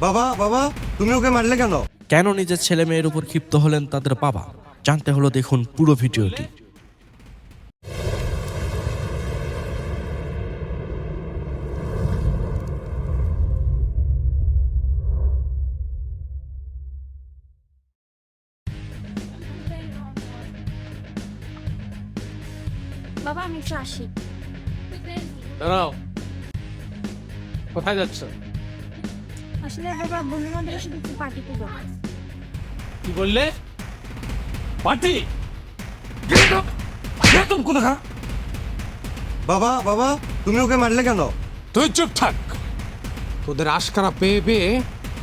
বাবা বাবা তুমি ওকে মারলে কেন? কেন নিজের ছেলে মেয়ের উপর ক্ষিপ্ত হলেন তাদের বাবা? জানতে হলো দেখুন পুরো ভিডিওটি। বাবা আমি একটু আসি। দাঁড়াও। কোথায় যাচ্ছ? আসলে বাবা বন্ধু বান্ধবের সাথে একটু পার্টিতে যাব। কি বললে? পার্টি একদম কোথা বাবা বাবা তুমি ওকে মারলে কেন? তুই চুপ থাক। তোদের আশকারা পেয়ে পেয়ে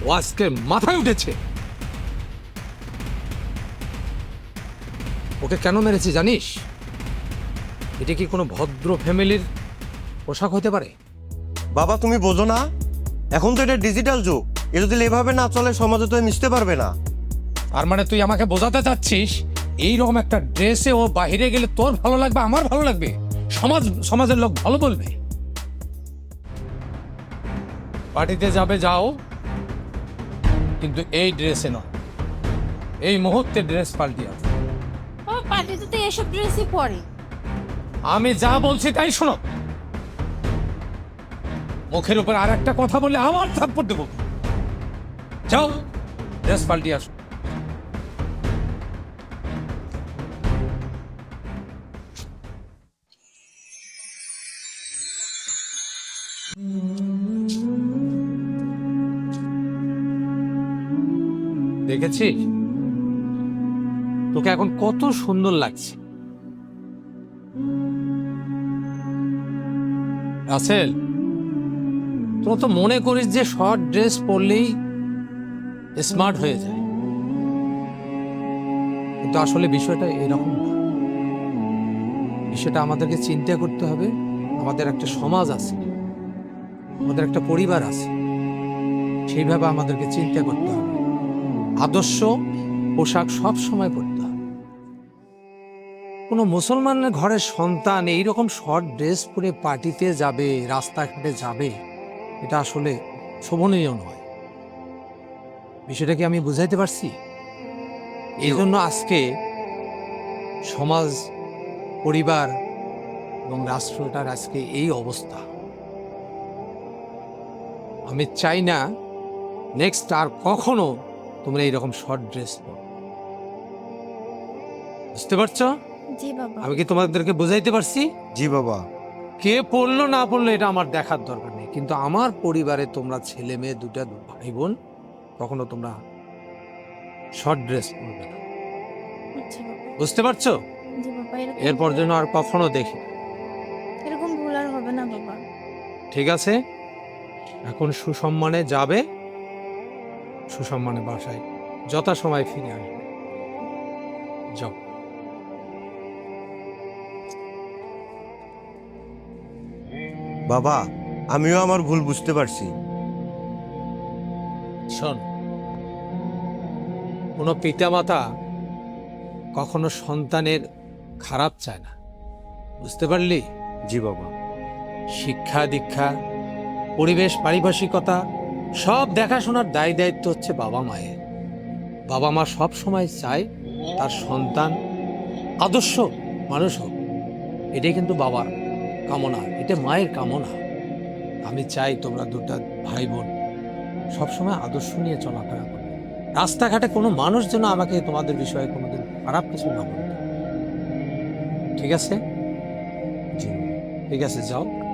ও আজকে মাথায় উঠেছে। ওকে কেন মেরেছি জানিস? এটা কি কোনো ভদ্র ফ্যামিলির পোশাক হতে পারে? বাবা তুমি বোঝো না? এখন তো এটা ডিজিটাল যুগ। এ যদি এভাবে না চলে সমাজে তো মিশতে পারবে না। তার মানে তুই আমাকে বোঝাতে চাচ্ছিস এইরকম একটা ড্রেসে ও বাইরে গেলে তোর ভালো লাগবে আমার ভালো লাগবে? সমাজ সমাজের লোক ভালো বলবে। পার্টিতে যাবে যাও। কিন্তু এই ড্রেসে নয়। এই মুহূর্তে ড্রেস পাল্টিয়ে আছে পার্টিতে তো এসব ড্রেসই পরে। আমি যা বলছি তাই শোনো। মুখের উপর আর একটা কথা বলে আমার থাপ্পড় দেবো। যাও, ড্রেস পাল্টিয়ে আসো। দেখেছিস তোকে এখন কত সুন্দর লাগছে। রাসেল তোরা তো মনে করিস যে শর্ট ড্রেস পরলেই স্মার্ট হয়ে যায়। কিন্তু আসলে বিষয়টা এরকম না। বিষয়টা আমাদেরকে চিন্তা করতে হবে, আমাদের একটা সমাজ আছে, আমাদের একটা পরিবার আছে, সেইভাবে আমাদেরকে চিন্তা করতে হবে। আদর্শ পোশাক সব সময় পরতে হবে। কোনো মুসলমানের ঘরের সন্তান এইরকম শর্ট ড্রেস পরে পার্টিতে যাবে, রাস্তাঘাটে যাবে এটা আসলে শোভনীয় নয়। বিষয়টা কি আমি বুঝাইতে পারছি? এই জন্য আজকে সমাজ পরিবার এবং রাষ্ট্রটার আজকে এই অবস্থা। আমি চাই না নেক্সট আর কখনো তোমরা এইরকম শর্ট ড্রেস পরো। বুঝতে পারছ? জি বাবা। আমি কি তোমাদেরকে বুঝাইতে পারছি? জি বাবা। কে পড়ল না পড়ল এটা আমার দেখার দরকার কিন্তু আমার পরিবারে তোমরা ছেলে মেয়ে দুটা ভাই বোন কখনো তোমরা শর্ট ড্রেস পরবে না। বুঝতে পারছ? জি বাবা এরকম এরপর যেন আর কখনো দেখি এরকম ভুল আর হবে না বাবা। ঠিক আছে? এখন সুসম্মানে যাবে। সুসম্মানে বাসায় যথা সময় ফিরে আসবে। যাও। বাবা আমিও আমার ভুল বুঝতে পারছি। শোন কোনো পিতামাতা কখনো সন্তানের খারাপ চায় না। বুঝতে পারলি? জি বাবা। শিক্ষা দীক্ষা পরিবেশ পারিভাষিকতা সব দেখাশোনার দায় দায়িত্ব হচ্ছে বাবা মায়ের। বাবা মা সব সময় চায় তার সন্তান আদর্শ মানুষ হোক। এটাই কিন্তু বাবার কামনা এটা মায়ের কামনা। আমি চাই তোমরা দুটা ভাই বোন সবসময় আদর্শ নিয়ে চলাফেরা করো রাস্তাঘাটে কোনো মানুষ যেন আমাকে তোমাদের বিষয়ে কোনোদিন খারাপ কিছু না বলতে। ঠিক আছে? জি। ঠিক আছে, যাও।